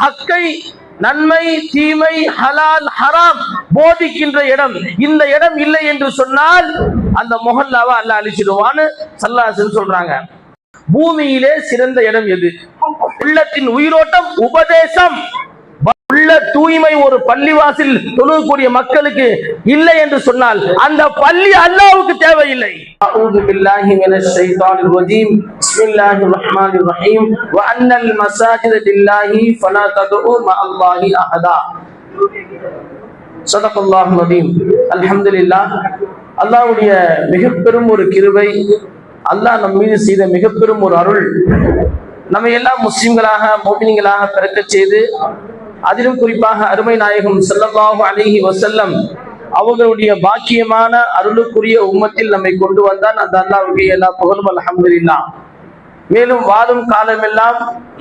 ஹக்கை நன்மை தீமை ஹலால் ஹராம் போதிக்கின்ற இடம். இந்த இடம் இல்லை என்று சொன்னால் அந்த மொஹல்லாவை அல்லாஹ் அழிச்சிடுவான்னு சல்லாசன் சொல்றாங்க. பூமியிலே சிறந்த இடம் எது? உள்ளத்தின் உயிரோட்டம் உபதேசம். ஒரு பள்ளிவாசல் தொழுகக்கூடிய மக்களுக்கு இல்லை என்று சொன்னால் அந்த பள்ளி அல்லாவுக்கு தேவையில்லை. அவுது பில்லாஹி மினஷ் ஷைத்தானிர் ரஜீம். பிஸ்மில்லாஹிர் ரஹ்மானிர் ரஹீம். வ அன்னல் மசாஜித லில்லாஹி ஃபலா ததுஉ மஅல்லாஹி அஹதா. சதகல்லாஹு நதீம் அல்ஹம்துலில்லாஹ். அல்லாஹ்வுடைய மிக பெரும் ஒரு கிருபை அல்லாஹ் நம் மீது செய்த மிக பெரும் ஒரு அருள். நம்ம எல்லாம் முஸ்லிம்களாக மோபினிகளாக பிறக்க செய்து அதிலும் குறிப்பாக அருமை நாயகம் ஸல்லல்லாஹு அலைஹி வசல்லம் அவங்களுடைய பாக்கியமான அருளுக்குரிய உம்மத்தில் நம்மை கொண்டு வந்தான். அந்த அல்லாவுக்கு எல்லா புகழும் அல்ஹம்துலில்லாஹ். மேலும் வாழும் காலமெல்லாம்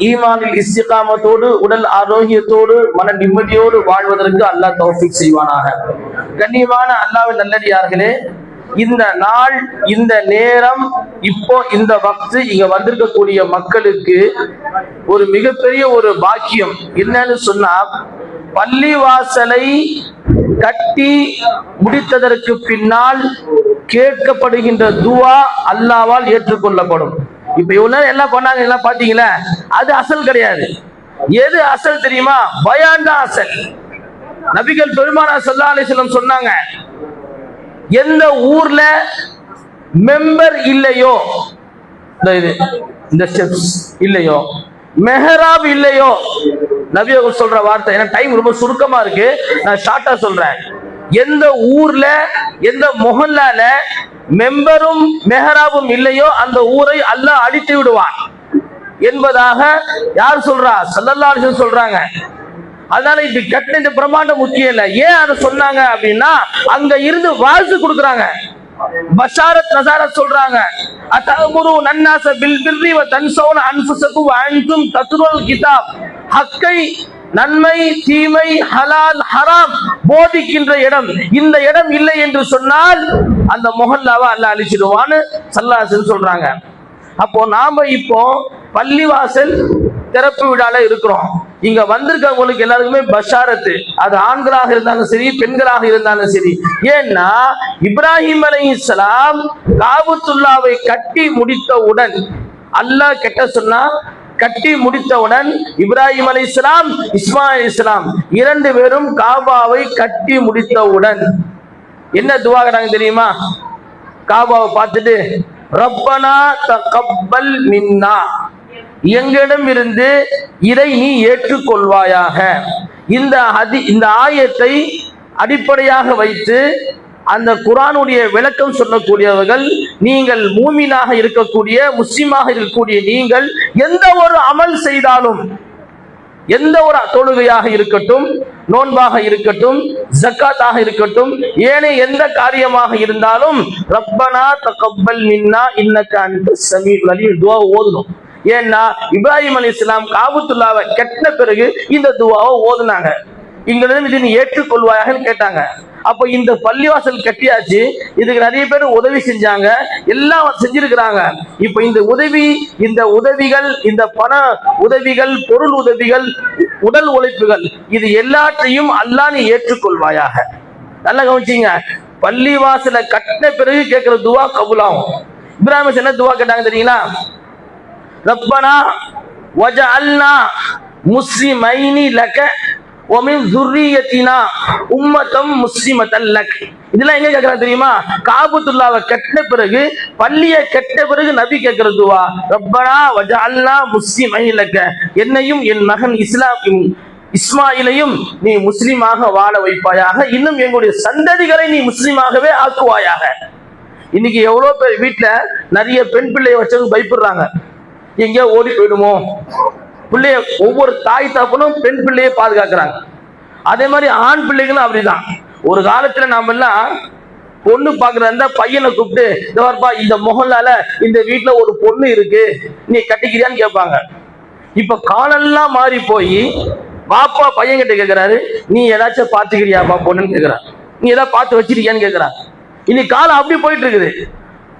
ஈமானில் இஸ்திகாமத்தோடு உடல் ஆரோக்கியத்தோடு மன நிம்மதியோடு வாழ்வதற்கு அல்லாஹ் தௌஃபிக் செய்வானாக. கண்ணியமான அல்லாவின் நல்லடியார்களே இந்த நாள் இந்த நேரம் இப்போ இந்த வக்து இங்க வந்திருக்கக்கூடிய மக்களுக்கு ஒரு மிகப்பெரிய ஒரு பாக்கியம். என்னன்னு சொன்னா பள்ளிவாசலை கட்டி முடித்ததற்கு பின்னால் கேட்கப்படுகின்ற துவா அல்லாவால் ஏற்றுக்கொள்ளப்படும். இப்ப இவ்வளவு நேரம் எல்லாம் பண்ணாங்க எல்லாம் பாத்தீங்களா அது அசல் கிடையாது. எது அசல் தெரியுமா? பயான் தான் அசல். நபிகள் பெருமானா சல்லா அலிஸ்லம் சொன்னாங்க எந்த ஊர்ல மெம்பர் இல்லையோ? இந்த இது இந்த ஸ்டெப்ஸ் இல்லையோ? மெஹராப் இல்லையோ? நபி சொல்ற வார்த்தை ஏன்னா டைம் ரொம்ப சுருக்கமா இருக்கு. நான் ஷார்ட்டா சொல்றேன். எந்த ஊர்ல எந்த மொஹல்லால மெம்பரும் மெஹராபும் இல்லையோ அந்த ஊரை அல்லாஹ் அழித்து விடுவான். என்பதாக யார் சொல்றா? சல்லல்லா சொல்றாங்க. அதனால இப்ப கட்டின இந்த பிரம்மாண்டம் முக்கியம் இல்ல. ஏன் அதை சொன்னாங்க அப்படின்னா அங்க இருந்து வாழ்த்து கொடுக்குறாங்க. பஷாரத் நசாரத் சொல்றாங்க. அத்தகுரு நன்னாச பில் பிர்ரி வ தன்சௌன அன்ஃபுசகு வ அன்தும் தத்ருல் கிதாப். ஹக்கை நன்மை தீமை ஹலால் ஹராம் போதிக்கின்ற இடம். இந்த இடம் இல்லை என்று சொன்னால் அந்த மொஹல்லாவை அல்ல அழிச்சிடுவான்னு சல்லாசன் சொல்றாங்க. அப்போ நாம இப்போ பள்ளிவாசல் திறப்பு விழால இருக்கிறோம். இங்க வந்திருக்கவங்களுக்கு எல்லாருக்குமே பஷாரத்து. அது ஆண்களாக இருந்தாலும் சரி பெண்களாக இருந்தாலும் சரி. ஏன்னா இப்ராஹிம் அலை இஸ்லாம் காபத்துல்லாவை கட்டி முடித்தவுடன் அல்லாஹ் கெட்ட சொன்னா கட்டி முடித்தவுடன் இப்ராஹிம் அலி இஸ்லாம் இஸ்மாயில் இஸ்லாம் இரண்டு பேரும் காபாவை கட்டி முடித்தவுடன் என்ன துவாகிறாங்க தெரியுமா? காபாவை பார்த்துட்டு ரப்பனா தகப்பல் மின்னா. எங்களிடம் இருந்து இதை நீ ஏற்றுக்கொள்வாயாக. இந்த அதி இந்த ஆயத்தை அடிப்படையாக வைத்து அந்த குரானுடைய விளக்கம் சொல்லக்கூடியவர்கள் நீங்கள் மூமினாக இருக்கக்கூடிய முஸ்லீமாக இருக்கக்கூடிய நீங்கள் எந்த ஒரு அமல் செய்தாலும் எந்த ஒரு தொழுகையாக இருக்கட்டும் நோன்பாக இருக்கட்டும் ஜக்காத்தாக இருக்கட்டும் ஏனைய எந்த காரியமாக இருந்தாலும் ரப்பனா தக்கப்பல் மின்னா இன்னக்க அன்பு சமீ துவா ஓதணும். ஏன்னா இப்ராஹிம் அலி இஸ்லாம் காபத்துல்லாவை கெட்ட பிறகு இந்த துவாவை ஓதுனாங்க. இங்கிருந்து இதனை ஏற்றுக்கொள்வாயாக ஏற்றுக்கொள்வாயாகன்னு கேட்டாங்க. அப்போ இந்த பள்ளிவாசல் கட்டியாச்சு. இதுக்கு நிறைய பேர் உதவி செஞ்சாங்க. எல்லாம் செஞ்சிருக்கிறாங்க. இப்போ இந்த உதவி இந்த உதவிகள் இந்த பண உதவிகள் பொருள் உதவிகள் உடல் உழைப்புகள் இது எல்லாத்தையும் அல்லாஹ் நீ ஏற்றுக்கொள்வாயாக. நல்லா கவனிச்சிங்க. பள்ளிவாசலை கட்டின பிறகு கேட்கிற துவா கபுலாகும். இப்ராஹிம் என்ன துவா கேட்டாங்க தெரியுங்களா? ரப்பனா வஜஅல்னா முஸ்லிமைனி லக ஒமின் துர்ரியத்தினா உம்மத்தம் முஸ்லிமத்தல் லக். இதெல்லாம் எங்க கேட்கறா தெரியுமா? காபத்துல்லாவை கெட்ட பிறகு பள்ளியை கெட்ட பிறகு நபி கேட்கறதுவா ரப்பனா வஜஅல்னா முஸ்லிமைனி லக்க என்னையும் என் மகன் இஸ்லாம் இஸ்மாயிலையும் நீ முஸ்லீமாக வாழ வைப்பாயாக. இன்னும் எங்களுடைய சந்ததிகளை நீ முஸ்லீமாகவே ஆக்குவாயாக. இன்னைக்கு எவ்வளோ பேர் வீட்டில் நிறைய பெண் பிள்ளையை வச்சது பயப்படுறாங்க. எங்கேயோ ஓடி போயிடுமோ? பிள்ளைய ஒவ்வொரு தாய் தகப்பனும் பெண் பிள்ளையை பாதுகாக்கிறாங்க. அதே மாதிரி ஆண் பிள்ளைகளும் அப்படிதான். ஒரு காலத்துல நாம எல்லாம் பொண்ணு பாக்குற பையனை கூப்பிட்டு இந்த இந்த முகலால இந்த வீட்டுல ஒரு பொண்ணு இருக்கு. நீ கட்டிக்கிறியான்னு கேட்பாங்க. இப்ப காலெல்லாம் மாறி போய் பாப்பா பையன் கிட்ட கேக்குறாரு நீ ஏதாச்சும் பாத்துக்கிறியாப்பா பொண்ணுன்னு கேக்குறான். நீ ஏதாவது பார்த்து வச்சிருக்கியான்னு கேக்குறான். இன்னைக்கு காலம் அப்படி போயிட்டு இருக்குது.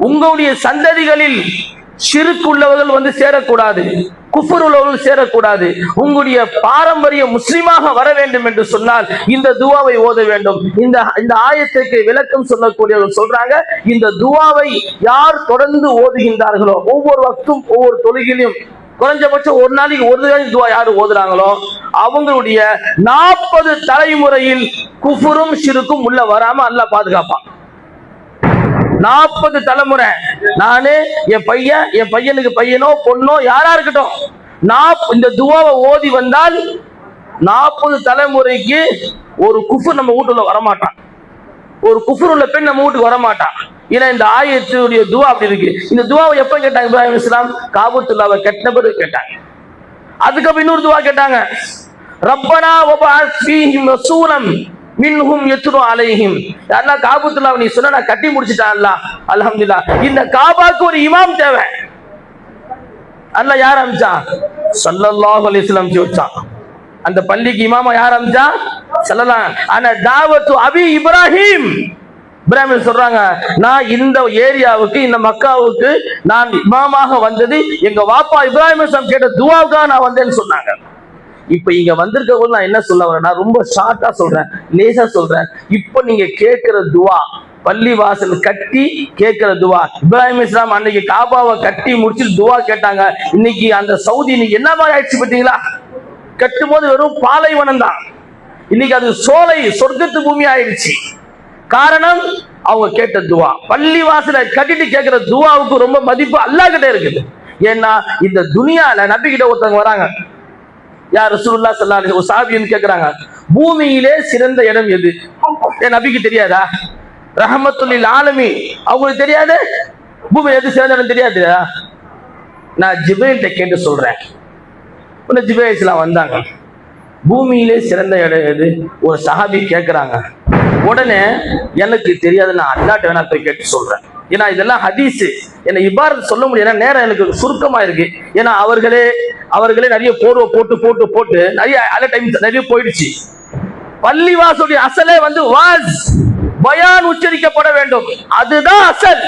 உங்களுடைய சந்ததிகளில் சிறுக்கு உள்ளவர்கள் வந்து சேரக்கூடாது குஃபர் உள்ளவர்கள் சேரக்கூடாது. உங்களுடைய பாரம்பரிய முஸ்லீமாக வர வேண்டும் என்று சொன்னால் இந்த துவாவை ஓத வேண்டும். இந்த இந்த ஆயத்திற்கு விளக்கம் சொல்லக்கூடியவர்கள் சொல்றாங்க இந்த துவாவை யார் தொடர்ந்து ஓதுகின்றார்களோ ஒவ்வொரு வக்தும் ஒவ்வொரு தொழுகிலும் குறைஞ்சபட்சம் ஒரு நாளைக்கு ஒரு நாளைக்கு துவா யாரு ஓதுறாங்களோ அவங்களுடைய நாற்பது தலைமுறையில் குஃபுரும் சிறுக்கும் உள்ள வராம அல்லாஹ் பாதுகாப்பான். நாற்பது தலைமுறை. நானு என் பையன் என் பையனுக்கு பையனோ பொண்ணோ யாரா இருக்கட்டும். நாப் இந்த துவாவை ஓதி வந்தால் நாற்பது தலைமுறைக்கு ஒரு குஃபு நம்ம வீட்டுல வரமாட்டான். ஒரு குஃபுர் உள்ள பெண் நம்ம வீட்டுக்கு வரமாட்டான். ஏன்னா இந்த ஆயத்துடைய துவா அப்படி இருக்கு. இந்த துவாவை எப்ப கேட்டாங்க இப்ராஹிம் இஸ்லாம் காபத்துல்லாவை கெட்ட பிறகு கேட்டாங்க. அதுக்கப்புறம் இன்னொரு துவா கேட்டாங்க. ரப்பனா வபஅத் ஃபீஹிம் ரசூலம் மின்ஹும் யத்ரு அலைஹிம். அல்லாஹ் காபத்துல்லா நீ சொன்ன நான் கட்டி முடிச்சிட்டேன் அல்லாஹ். அல்ஹம்துலில்லாஹ். இந்த காபாக்கு ஒரு இமாம் தேவை. அல்லாஹ் யார் அமிச்சான் ஸல்லல்லாஹு அலிஸ்லாம் ஜோச்சான் வச்சான் அந்த பள்ளிக்கு இமாமா யார் அமிச்சா? சொல்லலாம் ஆனா தாவத்து அபி இப்ராஹிம். இப்ராஹிம் சொல்றாங்க நான் இந்த ஏரியாவுக்கு இந்த மக்காவுக்கு நான் இமாமாக வந்தது எங்க வாப்பா இப்ராஹிம் கேட்ட துவாவுக்காக நான் வந்தேன்னு சொன்னாங்க. இப்ப இங்க வந்திருக்க போது நான் என்ன சொல்ல வரேன்னா ரொம்ப ஷார்ட்டா சொல்றேன் லேசா சொல்றேன். இப்ப நீங்க கேட்கிற துவா பள்ளி வாசல் கட்டி கேட்கிற துவா. இப்ராஹிம் இஸ்லாம் அன்னைக்கு காபாவை கட்டி முடிச்சு துவா கேட்டாங்க. இன்னைக்கு அந்த சவுதி இன்னைக்கு என்ன மாதிரி ஆயிடுச்சு பார்த்தீங்களா? கட்டும் போது வெறும் பாலைவனம் தான். இன்னைக்கு அது சோலை சொர்க்கத்து பூமி ஆயிடுச்சு. காரணம் அவங்க கேட்ட துவா. பள்ளி வாசலை கட்டிட்டு கேட்கிற துவாவுக்கு ரொம்ப மதிப்பு அல்லாஹ் கிட்ட இருக்குது. ஏன்னா இந்த துனியால நம்பிக்கிட்ட ஒருத்தவங்க வராங்க. யார் ரசூலுல்லா ஸல்லல்லாஹு ஒரு சாபின்னு கேக்குறாங்க. பூமியிலே சிறந்த இடம் எது? என் நபிக்கு தெரியாதா? ரஹமத்துல்லில் ஆலமி. அவங்களுக்கு தெரியாது? பூமி எது சிறந்த இடம் தெரியாது. நான் ஜிபேல்கிட்ட கேட்டு சொல்றேன். உன்ன ஜிபேஸ்லாம் வந்தாங்க. பூமியிலே சிறந்த இடம் எது? ஒரு சஹாபி கேட்குறாங்க உடனே எனக்கு தெரியாது நான் அல்லாட்ட வேணா போய் கேட்டு சொல்றேன். ஏன்னா இதெல்லாம் ஹதீஸு. என்னை இவ்வாறு சொல்ல முடியும் ஏன்னா நேரம் எனக்கு சுருக்கமாக இருக்கு ஏன்னா அவர்களே அவர்களே நிறைய போர்வை போட்டு போட்டு போட்டு நிறைய அல டைம் நிறைய போயிடுச்சு. பள்ளிவாசுடைய அசலே வந்து வாஸ் பயான் உச்சரிக்கப்பட வேண்டும். அதுதான் அசல்.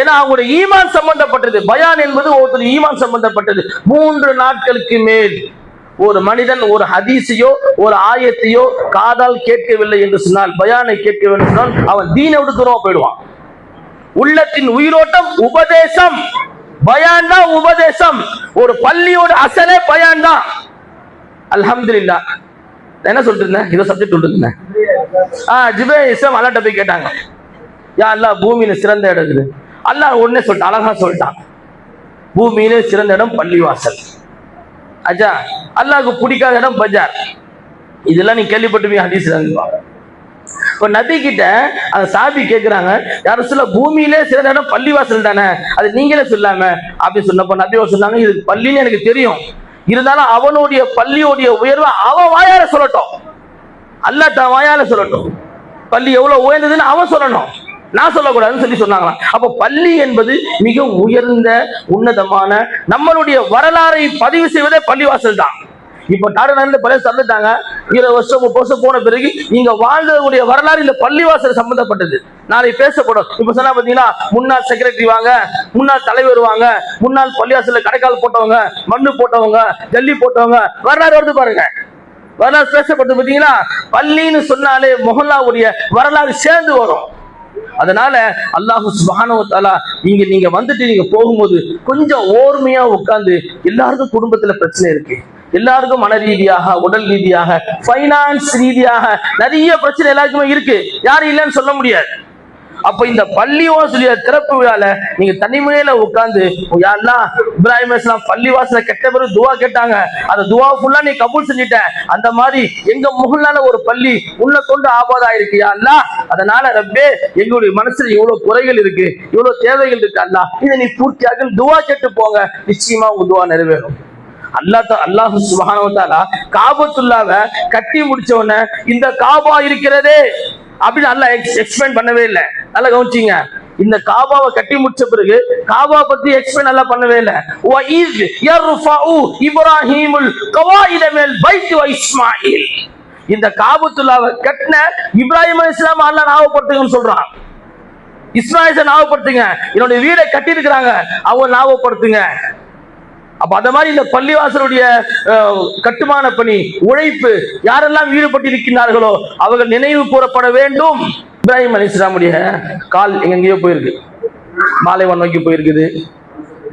ஏன்னா அவங்களுடைய ஈமான் சம்பந்தப்பட்டது. பயான் என்பது ஒருத்தர் ஈமான் சம்பந்தப்பட்டது. மூன்று நாட்களுக்கு மேல் ஒரு மனிதன் ஒரு ஹதீஸையோ ஒரு ஆயத்தையோ காதால் கேட்கவில்லை என்று சொன்னால் பயானை கேட்கவில்லை வேண்டும் சொன்னால் அவன் தீனை விட்டு தூரமா போயிடுவான். உள்ளத்தின் உயிரோட்டம் உபதேசம். பயான் தான் உபதேசம். ஒரு பள்ளியோட அசலே பயான் தான் அலமது என்ன சொல்லிட்டு இருந்தேன் இதோ சப்ஜெக்ட் சொல்லிட்டு இருந்தேன் ஆ ஜிபே இஸ்லாம் அல்லாட்ட போய் கேட்டாங்க. யா அல்லாஹ் பூமியில சிறந்த இடம் இருக்குது அல்லாஹ் உடனே சொல்லிட்டான் அழகா சொல்லிட்டான். பூமியில சிறந்த இடம் பள்ளிவாசல். அஜா அல்லாஹ்க்கு பிடிக்காத இடம் பஜார். இதெல்லாம் நீ கேள்விப்பட்டுமே ஹதீஸ் தான். இப்போ நபி கிட்ட அந்த சாபி கேட்குறாங்க யாரும் சொல்ல பூமியிலே சில இடம் பள்ளிவாசல் தானே அது நீங்களே சொல்லாம. அப்படின்னு சொன்னப்போ நபி சொன்னாங்க இது பள்ளின்னு எனக்கு தெரியும். இருந்தாலும் அவனுடைய பள்ளியோடைய உயர்வை அவன் வாயால சொல்லட்டும். அல்ல தான் வாயால சொல்லட்டும். பள்ளி எவ்வளவு உயர்ந்ததுன்னு அவன் சொல்லணும். நான் சொல்லக்கூடாதுன்னு சொல்லி சொன்னாங்களாம். அப்போ பள்ளி என்பது மிக உயர்ந்த உன்னதமான நம்மளுடைய வரலாறை பதிவு செய்வதே பள்ளிவாசல் தான். இப்ப டாடா பழைய தந்துட்டாங்க இருபது வருஷம் முப்பது வருஷம் போன பிறகு நீங்க வாழ்ந்ததுடைய வரலாறு இந்த பள்ளிவாசல் சம்பந்தப்பட்டது. நாளை பேசப்படும். இப்ப சொன்னா பாத்தீங்கன்னா முன்னாள் செக்ரட்டரி வாங்க முன்னாள் தலைவர் வாங்க முன்னாள் பள்ளிவாசல்ல கடைக்கால் போட்டவங்க மண்ணு போட்டவங்க ஜல்லி போட்டவங்க வரலாறு வருது பாருங்க. வரலாறு பேசப்பட்டு பாத்தீங்கன்னா பள்ளின்னு சொன்னாலே மொஹல்லாவுடைய வரலாறு சேர்ந்து வரும். அதனால அல்லாஹு சுப்ஹானஹு நீங்க நீங்க வந்துட்டு நீங்க போகும்போது கொஞ்சம் ஓர்மையா உட்காந்து எல்லாருக்கும் குடும்பத்துல பிரச்சனை இருக்கு. எல்லாருக்கும் மன ரீதியாக உடல் ரீதியாக ஃபைனான்ஸ் ரீதியாக நிறைய பிரச்சனை எல்லாருக்குமே இருக்கு. யாரும் இல்லைன்னு சொல்ல முடியாது. அப்ப இந்த பள்ளிவாசலிய திறப்பு விழால நீங்க தனிமையில உட்கார்ந்து யாரெல்லாம் இப்ராஹிம் இஸ்லாம் பள்ளிவாசல கெட்ட பிறகு துவா கேட்டாங்க. அந்த துவா ஃபுல்லா நீ கபூல் செஞ்சிட்ட. அந்த மாதிரி எங்க முகல்லால ஒரு பள்ளி உள்ள கொண்டு ஆபாதா இருக்கு யா அதனால ரப்பே எங்களுடைய மனசுல இவ்வளவு குறைகள் இருக்கு இவ்வளவு தேவைகள் இருக்கு அல்லா. இதை நீ பூர்த்தியாக துவா கேட்டு போங்க. நிச்சயமா உங்க துவா நிறைவேறும். அல்லாஹ் அல்லாஹ் சுப்ஹானஹு வ காபத்துல்லாவை கட்டி முடிச்ச உடனே இந்த காபா இருக்கிறதே. அப்படின்னு நல்லா எக்ஸ்பிளைன் பண்ணவே இல்லை. நல்லா கவனிச்சிங்க. இந்த காபாவை கட்டி முடிச்ச பிறகு காபா பத்தி எக்ஸ்பிளைன் நல்லா பண்ணவே இல்லை. வஇத் யர்ஃபஉ இப்ராஹீமுல் கவாயித மில் பைத் வ இஸ்மாயில். இந்த காபத்துல்லாவை கட்டின இப்ராஹிம் இஸ்லாம் அல்லா ஞாபகப்படுத்துங்கன்னு சொல்றான். இஸ்மாயில ஞாபகப்படுத்துங்க. என்னுடைய வீடை கட்டி இருக்கிறாங்க அவங்க ஞாபகப்படுத்துங்க. அப்ப அந்த மாதிரி இந்த பள்ளிவாசலுடைய கட்டுமான பணி உழைப்பு யாரெல்லாம் ஈடுபட்டிருக்கிறார்களோ அவர்கள் நினைவு கூறப்பட வேண்டும். இப்ராஹிம் அலிஸ்லாமுடைய கால் எங்கெங்கேயோ போயிருக்கு. மாலைவன் நோக்கி போயிருக்குது.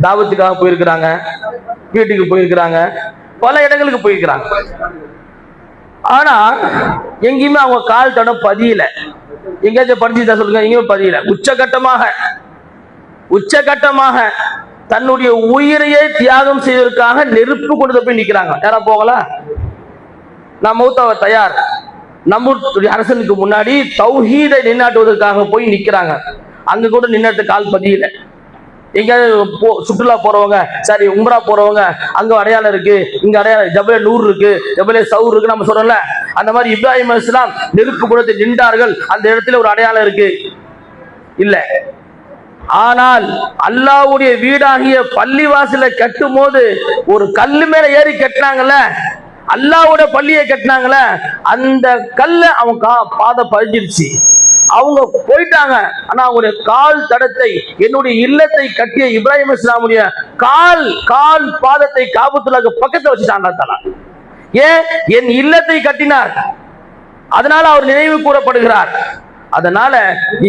தாவத்துக்காக போயிருக்கிறாங்க. வீட்டுக்கு போயிருக்கிறாங்க. பல இடங்களுக்கு போயிருக்கிறாங்க. ஆனா எங்கேயுமே அவங்க கால் தடம் பதியல. எங்கேயாச்சும் படிச்சுதான் சொல்லுங்க எங்கேயுமே பதியல. உச்சகட்டமாக. உச்சகட்டமாக. தன்னுடைய உயிரையே தியாகம் செய்வதற்காக நெருப்பு கொண்டு போய் நிற்கிறாங்க யாரா போகல? நான் மூத்தவ தயார். நம்முடைய அரசனுக்கு முன்னாடி தௌஹீதை நின்னாட்டுவதற்காக போய் நிற்கிறாங்க அங்க கூட நின்னாட்டு கால் பதியல. எங்கேயாவது போ சுற்றுலா போறவங்க சரி உம்ரா போறவங்க அங்க அடையாளம் இருக்கு இங்க அடையாளம் ஜபலே நூறு இருக்கு ஜபலே சவுர் இருக்கு நம்ம சொல்றோம்ல. அந்த மாதிரி இப்ராஹிம் அலிஸ்லாம் நெருப்பு குடத்தில் நின்றார்கள். அந்த இடத்துல ஒரு அடையாளம் இருக்கு. இல்லை. ஆனால் அல்லாவுடைய வீடாகிய பள்ளிவாசல கட்டும் போது ஒரு கல்லு மேல ஏறி கட்டினாங்கல்ல? அல்லாவோட பள்ளியை கட்டினாங்கல்ல? அந்த கல்ல அவன் கா பாத பதிஞ்சிருச்சு. அவங்க போயிட்டாங்க. ஆனா அவங்களுடைய கால் தடத்தை என்னுடைய இல்லத்தை கட்டிய இப்ராஹிம் இஸ்லாமுடைய கால் கால் பாதத்தை காபத்துலாக்கு பக்கத்தை வச்சுட்டாங்க தலா ஏன்? என் இல்லத்தை கட்டினார். அதனால அவர் நினைவு கூறப்படுகிறார். அதனால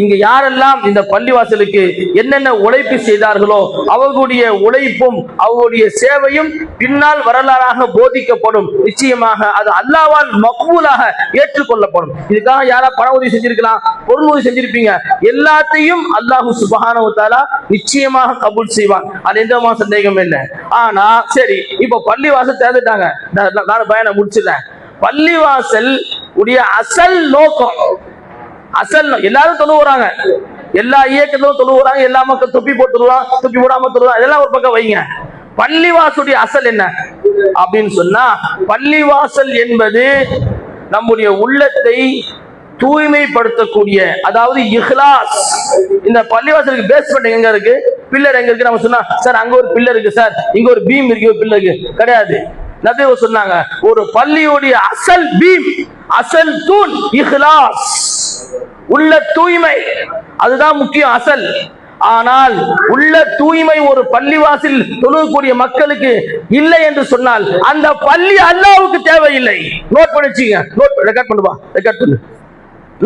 இங்க யாரெல்லாம் இந்த பள்ளிவாசலுக்கு என்னென்ன உழைப்பு செய்தார்களோ அவர்களுடைய உழைப்பும் அவர்களுடைய சேவையும் பின்னால் வரலாறாக போதிக்கப்படும். நிச்சயமாக அது அல்லாவால் மக்பூலாக ஏற்றுக்கொள்ளப்படும். இதுக்காக யாரா பண உதவி செஞ்சிருக்கலாம் பொருள் உதவி செஞ்சிருப்பீங்க. எல்லாத்தையும் அல்லாஹு சுபகானவத்தாலா நிச்சயமாக கபூல் செய்வான். அது எந்த சந்தேகம் இல்லை. ஆனா சரி இப்போ பள்ளிவாசல் தேர்ந்துட்டாங்க நான் நான் பயணம் முடிச்சிடுறேன் பள்ளிவாசல் உடைய அசல் நோக்கம் அசல் எல்லாரும் தொழுவுறாங்க. எல்லா இயக்கத்திலும் தொழுவுறாங்க. எல்லா மக்கள் தொப்பி போட்டுருவான் தொப்பி போடாம தொழுவான் இதெல்லாம் ஒரு பக்கம் வைங்க. பள்ளிவாசலுடைய அசல் என்ன? அப்படின்னு சொன்னா பள்ளிவாசல் என்பது நம்முடைய உள்ளத்தை தூய்மைப்படுத்தக்கூடிய அதாவது இஹ்லாஸ். இந்த பள்ளிவாசலுக்கு பேஸ்மெண்ட் எங்க இருக்கு? பில்லர் எங்க இருக்கு? நம்ம சொன்னா சார் அங்க ஒரு பில்லர் இருக்கு சார். இங்க ஒரு பீம் இருக்கு ஒரு பில்லர் இருக்கு. கிடையாது. நபி சொன்னாங்க ஒரு பள்ளியுடைய அசல் பீம் அசல் தூண் இஹ்லாஸ். உள்ள தூய்மை அதுதான் முக்கியம் அசல். ஆனால் உள்ள தூய்மை ஒரு பள்ளிவாசல் தொழுகக்கூடிய மக்களுக்கு இல்லை என்று சொன்னால் அந்த பள்ளி அல்லாவுக்கு தேவையில்லை. நோட் பண்ணிச்சுங்க நோட் ரெக்கார்ட் பண்ணுவா ரெக்கார்ட் பண்ணு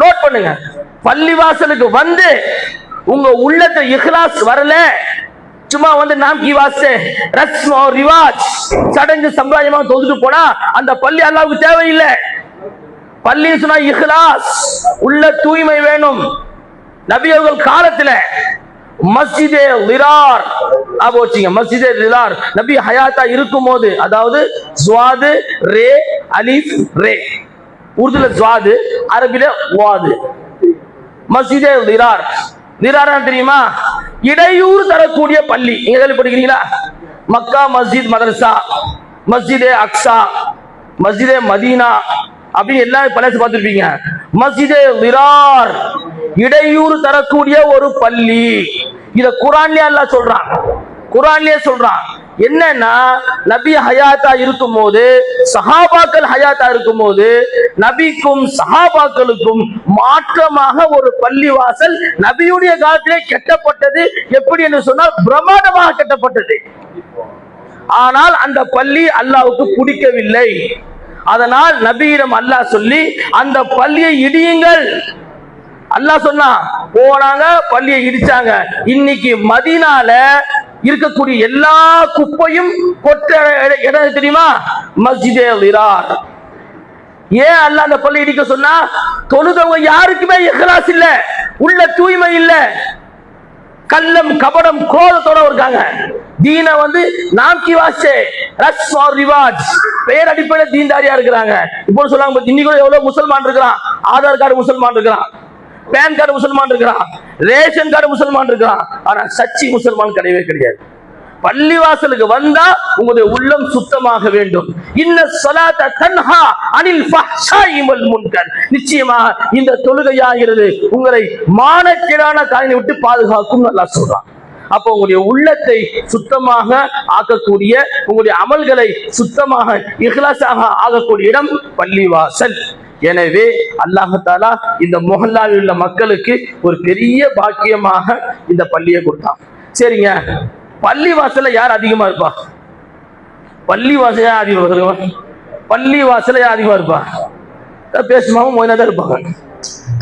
நோட் பண்ணுங்க. பள்ளிவாசலுக்கு வந்து உங்க உள்ளத்தை இஹ்லாஸ் வரல. சும்மா வந்து நாம் கி வாசே ரஸ்ம் ரிவாஜ் சடங்கு சம்பிரதாயமா தொழுதுட்டு போனா அந்த பள்ளி அல்லாவுக்கு தேவையில்லை. பள்ளி சொன்னா இஹ்லாஸ். உள்ள தூய்மை வேணும். நபி அவர்கள் காலத்துல மஸ்ஜிதே லிரார். போச்சுங்க மஸ்ஜிதே லிரார். நபி ஹயாத்தா இருக்கும் போது அதாவது ஜுவாது ரே அலிஃப் ரே. உருதுல ஜுவாது அரபில வாது. மஸ்ஜிதே லிரார். லிரார் தெரியுமா? இடையூறு தரக்கூடிய பள்ளி. நீங்க கேள்விப்பட்டிருக்கீங்களா? மக்கா மஸ்ஜித் மதரசா மஸ்ஜிதே அக்ஸா மஸ்ஜிதே மதீனா அப்படின்னு எல்லா பழசு பார்த்துருப்பீங்க. மசிதே லிரார். இடையூறு தரக்கூடிய ஒரு பள்ளி. இத குரான்லயே அல்லாஹ் சொல்றான். குரான்லயே சொல்றான். என்னன்னா நபி ஹயாத்தா இருக்கும் போது சஹாபாக்கள் ஹயாத்தா இருக்கும் போது நபிக்கும் சஹாபாக்களுக்கும் மாற்றமாக ஒரு பள்ளிவாசல் நபியுடைய காலத்திலே கெட்டப்பட்டது. எப்படி என்று சொன்னால் பிரமாண்டமாக கெட்டப்பட்டது. ஆனால் அந்த பள்ளி அல்லாவுக்கு பிடிக்கவில்லை. அதனால் நபியிடம் அல்லாஹ் சொல்லி அந்த பள்ளியை இடியுங்கள். அல்லாஹ் சொன்னா போனாங்க பள்ளியை இடிச்சாங்க. இன்னைக்கு மதினால இருக்கக்கூடிய எல்லா குப்பையும் கொட்ட இட- இடம் தெரியுமா? மஸ்ஜிதே விரார் ஏன் அல்லாஹ் அந்த பள்ளி இடிக்க சொன்னா தொழுதவங்க யாருக்குமே இஹ்லாஸ் இல்ல உள்ள தூய்மை இல்ல. கள்ளம் கபடம் கோலத்தோட இருக்காங்க. தீன வந்து நாம்கி வாசே ரஷ் ஃபார் ரிவாஜ். பெயர் அடிப்படையில் தீன்தாரியா இருக்கிறாங்க. இப்போ சொல்லாங்க பாத்தி, இன்னைக்கு கூட எவ்வளவு முசல்மான் இருக்கிறான்? ஆதார் கார்டு முசல்மான் இருக்கிறான். பேன் கார்டு முசல்மான் இருக்கிறான். ரேஷன் கார்டு முசல்மான் இருக்கிறான். ஆனா சச்சி முசல்மான் கிடையவே கிடையாது. பள்ளிவாசலுக்கு வந்தா உங்களுடைய உள்ளம் சுத்தமாக வேண்டும். இன்ன சலாத்த தன்ஹா அனில் ஃபஹ்ஷாயிமல் முன்கர். நிச்சயமாக இந்த தொழுகையாகிறது உங்களை மானக்கேடான காரியங்களை விட்டு பாதுகாக்கும் நல்லா சொல்றான். அப்போ உங்களுடைய உள்ளத்தை சுத்தமாக ஆக்கக்கூடிய உங்களுடைய அமல்களை சுத்தமாக இஹ்லாசாக ஆகக்கூடிய இடம் பள்ளிவாசல். எனவே அல்லாஹாலா இந்த மொஹல்லாவில் உள்ள மக்களுக்கு ஒரு பெரிய பாக்கியமாக இந்த பள்ளியை கொடுத்தான். சரிங்க. பள்ளி வாசல்ல யார் அதிகமா இருப்பா? பள்ளி வாசல் யார் அதிகமா சொல்லுங்க பள்ளி வாசல்ல யார் அதிகமா இருப்பா? பேசுமாவும் மொயினா தான் இருப்பாங்க.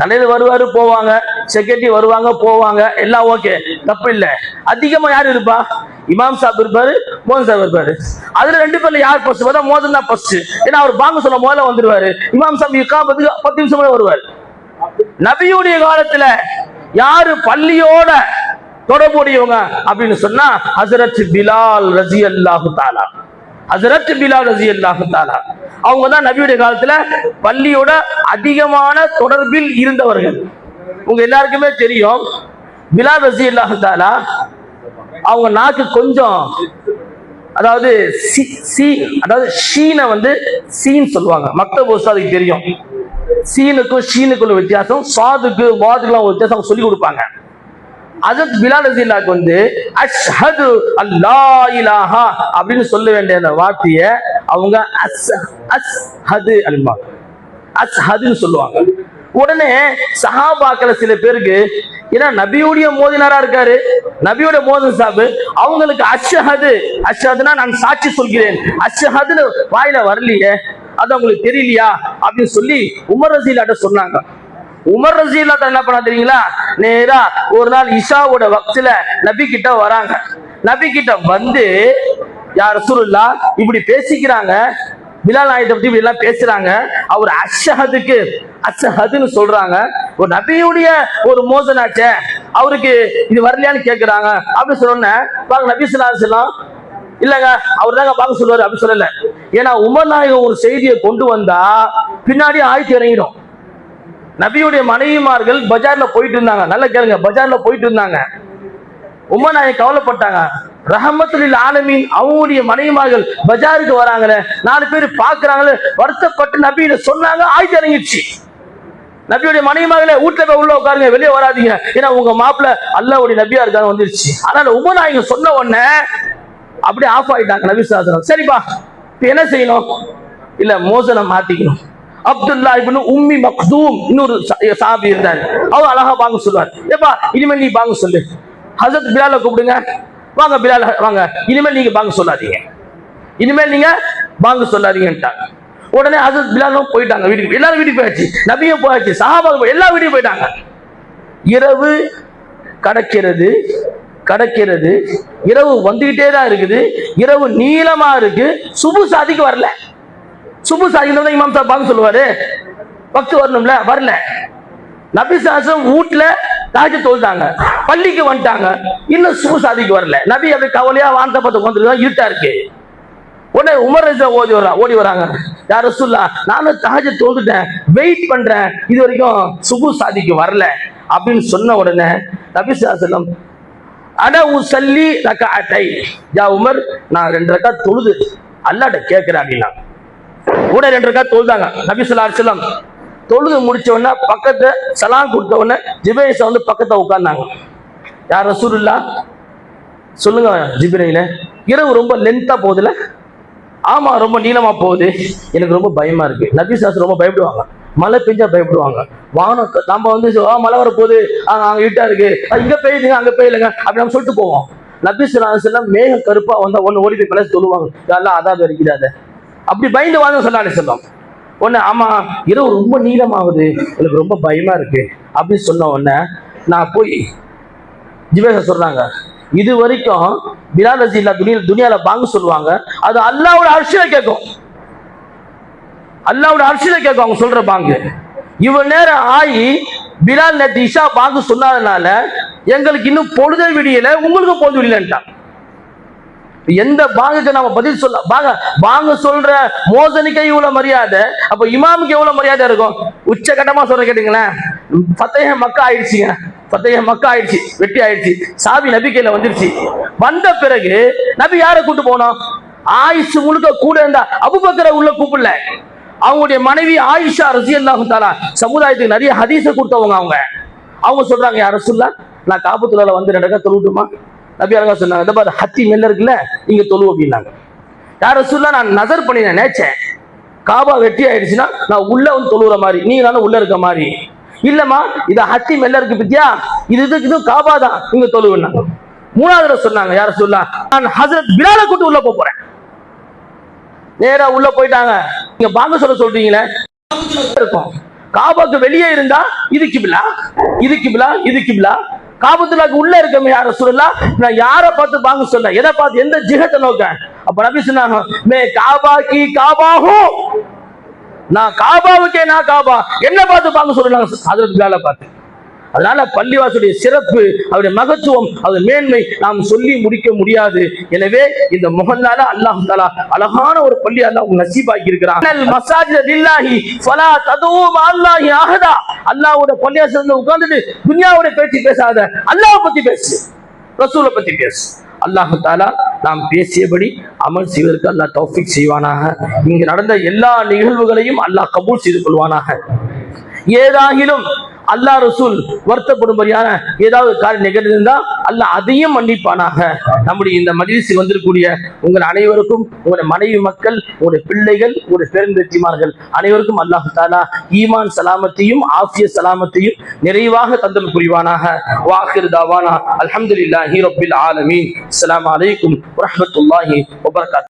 தலைவர் வருவாரு போவாங்க. செக்ரட்டரி வருவாங்க போவாங்க. எல்லாம் ஓகே தப்பு இல்ல அதிகமா யார் இருப்பா? இமாம் சாப் இருப்பாரு மோதன் சாப் இருப்பாரு. அதுல ரெண்டு பேர்ல யார் ஃபர்ஸ்ட் பார்த்தா மோதன் தான் ஃபர்ஸ்ட் ஏன்னா அவர் பாங்க சொல்ல முதல்ல வந்துருவாரு. இமாம் சாப் இக்காமத்துக்கு பத்து நிமிஷம் வருவார். நபியுடைய காலத்துல யாரு பள்ளியோட தொடர்புடையவங்க அப்படின்னு சொன்னா ஹசரத் பிலால் ரஜி அல்லாஹு தாலா ஹசரத் பிலால் ரசி அல்லாஹு தாலா அவங்க தான் நபியுடைய காலத்துல பள்ளியோட அதிகமான தொடர்பில் இருந்தவர்கள். உங்க எல்லாருக்குமே தெரியும் பிலால் ரசி அல்லாஹு தாலா அவங்க நாக்கு கொஞ்சம் அதாவது சி சி அதாவது ஷீனை வந்து சீன் சொல்லுவாங்க. மக்தப் அதுக்கு தெரியும். சீனுக்கும் ஷீனுக்குள்ள வித்தியாசம் சாதுக்கு வாதுக்குலாம் வித்தியாசம் அவங்க சொல்லி கொடுப்பாங்க. அதத் பிலால் ரசீல்லாக்கு வந்து அஷ்ஹது அல்லா இலாஹா அப்படின்னு சொல்ல வேண்டிய அந்த வார்த்தையை அவங்க அஸ் அஸ் ஹது அல்மா அஸ் ஹதுன்னு சொல்லுவாங்க. உடனே சஹாபாக்கள் சில பேருக்கு ஏன்னா நபியுடைய மோதினாரா இருக்காரு? நபியோட மோதன் சாபு அவங்களுக்கு அஷ்ஹது அஷ்ஹதுனா நான் சாட்சி சொல்கிறேன். அஷ்ஹதுன்னு வாயில வரலையே அது அவங்களுக்கு தெரியலையா? அப்படின்னு சொல்லி உமர் ரசீலாட்ட சொன்னாங்க. உமர் ரசீலா என்ன பண்ண தெரியுங்களா? நேரா ஒரு நாள் இஷாவோட வக்துல நபி கிட்ட வராங்க. நபி கிட்ட வந்து யார் சுருல்லா இப்படி பேசிக்கிறாங்க. பிலால் நாயத்தை பத்தி இப்படி எல்லாம் பேசுறாங்க. அவர் அஷஹதுக்கு அஷஹதுன்னு சொல்றாங்க. ஒரு நபியுடைய ஒரு மோசனாச்சே அவருக்கு இது வரலையான்னு கேட்கிறாங்க அப்படின்னு சொன்ன பாருங்க நபி சொல்லாம் இல்லங்க அவர் தாங்க பார்க்க சொல்லுவாரு. அப்படி சொல்லல. ஏன்னா உமர் நாயகம் ஒரு செய்தியை கொண்டு வந்தா பின்னாடி ஆய்ச்சி இறங்கிடும். நபியுடைய மனைவிமார்கள் பஜார்ல போயிட்டு இருந்தாங்க. நல்லா கேளுங்க பஜார்ல போயிட்டு இருந்தாங்க. உமர் நாயை கவலைப்பட்டாங்க. ரஹமத்துலில் ஆலமீன் அவங்களுடைய மனைவிமார்கள் பஜாருக்கு வராங்களே நாலு பேர் பாக்குறாங்களே வருத்தப்பட்டு நபியில சொன்னாங்க ஆய்ச்சி இறங்கிடுச்சு. நபியுடைய மனைவிமார்களே வீட்டுல போய் உள்ள உட்காருங்க வெளியே வராதீங்க. ஏன்னா உங்க மாப்பிள்ள அல்லாவுடைய நபியா இருக்காங்க வந்துருச்சு. அதனால உமநாயகம் சொன்ன உடனே அப்படியே ஆஃப் ஆயிட்டாங்க நபி சாசனம் சரிப்பா இப்ப என்ன செய்யணும்? இல்ல மோசனை மாத்திக்கணும். அப்துல்லா இப்னு உம்மி மக்தூம் இன்னொரு சாபி இருந்தார். அவர் அழகா வாங்க சொல்லுவார். ஏப்பா இனிமேல் நீ வாங்க சொல்லு. ஹசரத் பிலால கூப்பிடுங்க. வாங்க பிலால் வாங்க. இனிமேல் நீங்க வாங்க சொல்லாதீங்க. இனிமேல் நீங்க வாங்க சொல்லாதீங்கன்ட்டாங்க. உடனே ஹசரத் பிலாலும் போயிட்டாங்க வீட்டுக்கு. எல்லாரும் வீட்டுக்கு போயாச்சு. நபியும் போயாச்சு. சஹாபா எல்லா வீட்டுக்கு போயிட்டாங்க. இரவு கடக்கிறது கடக்கிறது இரவு வந்துகிட்டே தான் இருக்குது. இரவு நீளமா இருக்கு. சுபு சாதிக்கு வரல. சுப்பு சாதிக்கு தான் இமாம் சாப் பாங்க சொல்லுவாரு. பக்து வரணும்ல வரல. நபி சாசம் வீட்டுல தாஜ தோல்தாங்க பள்ளிக்கு வந்துட்டாங்க. இன்னும் சுபு சாதிக்கு வரல. நபி அது கவலையா வானத்தை பார்த்து உட்காந்துருக்கா இருட்டா இருக்கு. உடனே உமர் ஓடி வரா ஓடி வராங்க. யார் ரசூல்லா நானும் தாஜ தோல்ந்துட்டேன் வெயிட் பண்றேன். இது வரைக்கும் சுபு சாதிக்கு வரல. அப்படின்னு சொன்ன உடனே நபி அட உசல்லி ரக்காட்டை யா உமர் நான் ரெண்டு ரக்கா தொழுது. அல்லாட்ட கேட்கிறேன் அப்படின்னா கூட ரெண்டு ரக்கா தொழுதாங்க. நபிசுல்லா அலிஸ்லாம் தொழுது முடிச்ச உடனே பக்கத்துல சலாம் கொடுத்த உடனே வந்து பக்கத்தை உட்கார்ந்தாங்க. யார் ரசூலுல்லா? சொல்லுங்க ஜிபிரையில. இரவு ரொம்ப லென்த்தா போகுதுல ஆமா ரொம்ப நீளமா போகுது. எனக்கு ரொம்ப பயமா இருக்கு. நபி சாஸ்திரம் ரொம்ப பயப்படுவாங்க. மழை பெஞ்சா பயப்படுவாங்க. வானம் நம்ம வந்து மழை வர போகுது அங்க இருட்டா இருக்கு. இங்க பெய்யுதுங்க அங்க பெய்யலங்க அப்படி நம்ம சொல்லிட்டு போவோம். நபி சொல்லாம் மேக கருப்பா வந்தா ஒன்னு ஓடி போய் பிளஸ் சொல்லுவாங்க யாரெல்லாம் அதாவது இருக்கிறாத அப்படி பயந்து வாங்க சொல்லாலே சொல்லும். ஒண்ணு ஆமா இரவு ரொம்ப நீளமாகுது. எனக்கு ரொம்ப பயமா இருக்கு. அப்படின்னு சொன்ன உடனே நான் போய் ஜிவேச சொல்றாங்க. இது வரைக்கும் பிலால் ரஜில்லா துணியில் துனியால பாங்க சொல்லுவாங்க. அது அல்லாவோட அரிசியில கேட்கும். அல்லாவோட அரிசியில கேட்கும் அவங்க சொல்ற பாங்கு. இவ்வளவு நேரம் ஆகி பிலால் நேற்று இஷா பாங்கு சொன்னதுனால எங்களுக்கு இன்னும் பொழுதே விடியல உங்களுக்கு பொழுது விடியலன்ட்டான். எந்த பாங்குக்கு நாம பதில் சொல்ல பாங்க பாங்க சொல்ற மோசனிக்கு இவ்வளவு மரியாதை அப்ப இமாமுக்கு எவ்வளவு மரியாதை இருக்கும்? உச்சகட்டமா சொல்ற கேட்டீங்களேன்? பத்தைய மக்கா ஆயிடுச்சுங்க. பத்தைய மக்கா ஆயிடுச்சு வெட்டி ஆயிடுச்சு சாவி நபிக்கையில வந்துருச்சு. வந்த பிறகு நபி யாரை கூட்டு போனோம்? ஆயுசு முழுக்க கூட இருந்தா அபுபக்கரை உள்ள கூப்பிடல. அவங்களுடைய மனைவி ஆயிஷா ரசியல்லாஹு தாலா சமுதாயத்துக்கு நிறைய ஹதீஸ கொடுத்தவங்க அவங்க. அவங்க சொல்றாங்க யார சொல்லா நான் காபத்துல வந்து நடக்க தொழுட்டுமா நபி அழகா சொன்னாங்க இந்த பாரு ஹத்தி மெல்ல இருக்குல்ல இங்க தொழு அப்படின்னாங்க. யார சொல்லா நான் நசர் பண்ணி நான் நினைச்சேன் காபா வெட்டி ஆயிடுச்சுன்னா நான் உள்ள வந்து தொழுகிற மாதிரி நீ நானும் உள்ள இருக்க மாதிரி. இல்லம்மா இது ஹத்தி மெல்ல இருக்கு பத்தியா இது இது இது காபா தான் இங்க தொழுவுனாங்க மூணாவது சொன்னாங்க யார சொல்லா நான் ஹசரத் பிலால கூட்டு உள்ள போப் போறேன். நேரா உள்ள போயிட்டாங்க. நீங்க பாங்க சொல்ல சொல்றீங்களே. இருக்கும். காபாக்கு வெளியே இருந்தா இது கிபிலா இது கிபிலா இது கிபிலா. காபத்துலாக்கு உள்ள இருக்கமே யார சொல்லலாம் நான் யார பார்த்து பாங்க சொல்ல எதை பார்த்து? எந்த ஜிகத்தை நோக்க? அப்ப நபி சொன்னாங்க மே காபா கி காபாஹும் நான் காபாவுக்கே நான் காபா. என்ன பார்த்து பாங்க சொல்றாங்க. அதற்கு வேலை பார்த்து. அதனால பள்ளிவாசுடைய சிறப்பு அவருடைய மகத்துவம் அது மேன்மை நாம் சொல்லி முடிக்க முடியாது. எனவே இந்த முகந்தால அல்லாஹ் தாலா அழகான ஒரு பள்ளி அல்லாஹ் நசீபாக்கி இருக்கிறான் மசாஜ் மசாஜித ஃபலா ததுவும் அல்லாஹி அஹதா. அல்லாவோட பள்ளியாசல்ல உட்கார்ந்துட்டு துன்யாவோட பேச்சு பேசாத அல்லாஹ் பத்தி பேசு. ரசூலை பத்தி பேசு. அல்லாஹ் தாலா நாம் பேசியபடி அமல் செய்வதற்கு அல்லாஹ் தௌஃபிக் செய்வானாக. இங்கு நடந்த எல்லா நிகழ்வுகளையும் அல்லாஹ் கபூல் செய்து கொள்வானாக. ஏதாகிலும் அல்லாஹ் ரசூல் வருத்தப்படும்படியான ஏதாவது காரியம் நிகழ்ந்திருந்தா அல்லாஹ் அதையும் மன்னிப்பானாக. நம்முடைய இந்த மகிழ்ச்சி வந்திருக்கூடிய உங்கள் அனைவருக்கும் உங்களுடைய மனைவி மக்கள் உங்களுடைய பிள்ளைகள் உங்களுடைய பெருந்தெச்சிமார்கள் அனைவருக்கும் அல்லாஹ் தாலா ஈமான் சலாமத்தையும் ஆசிய சலாமத்தையும் நிறைவாக தந்தல் புரிவானாக. வாஹிர் தாவானா. அலமதுல்லா ஹீரோபில் ஆலமீன். அஸ்ஸலாமு அலைக்கும் வரஹ்மத்துல்லாஹி வபரகாத்துஹு